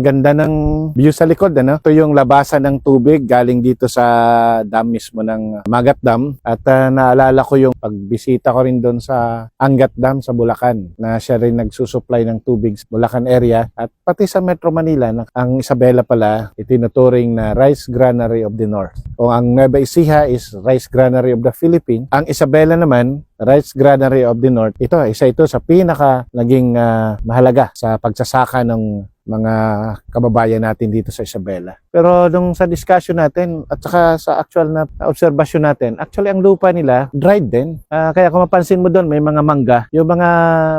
ang ganda ng view sa likod. Ano? Ito yung labasan ng tubig galing dito sa dam mismo ng Magat Dam. At ah, naalala ko yung pagbisita ko rin doon sa Angat Dam sa Bulacan na siya rin nagsusupply ng tubig sa Bulacan area. At pati sa Metro Manila, ang Isabela pala itinuturing na Rice Granary of the North. O ang Nueva Ecija is Rice Granary of the Philippines. Ang Isabela naman, Rice Granary of the North. Ito, isa ito sa pinaka naging ah, mahalaga sa pagsasaka ng mga kababayan natin dito sa Isabela. Pero nung sa discussion natin at saka sa actual na observation natin, actually ang lupa nila dried din. Ah, kaya kung mapansin mo doon, may mga mangga. Yung mga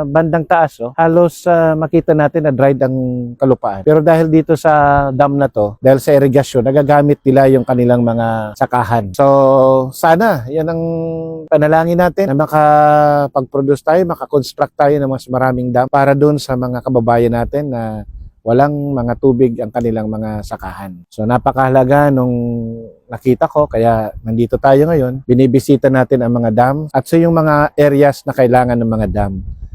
bandang taas, oh, halos ah, makita natin na dried ang kalupaan. Pero dahil dito sa dam na to, dahil sa irrigation, nagagamit nila yung kanilang mga sakahan. So, sana, yan ang panalangin natin na makapag-produce tayo, makakonstruct tayo ng mas maraming dam para doon sa mga kababayan natin na walang mga tubig ang kanilang mga sakahan. So napakahalaga nung nakita ko kaya nandito tayo ngayon. Binibisita natin ang mga dam at so yung mga areas na kailangan ng mga dam.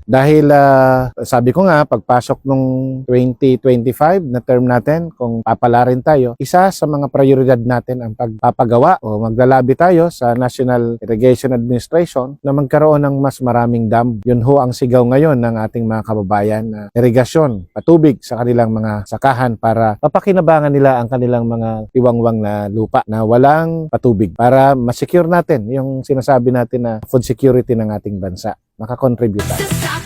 Dahil ah, sabi ko nga pagpasok nung 2025 na term natin kung papalarin tayo, isa sa mga prioridad natin ang pagpapagawa o maglalabi tayo sa National Irrigation Administration na magkaroon ng mas maraming dam. Yun ho ang sigaw ngayon ng ating mga kababayan na irigasyon, patubig sa kanilang mga sakahan para mapakinabangan nila ang kanilang mga tiwangwang na lupa na walang patubig para masecure natin yung sinasabi natin na food security ng ating bansa. Makakontribute tayo.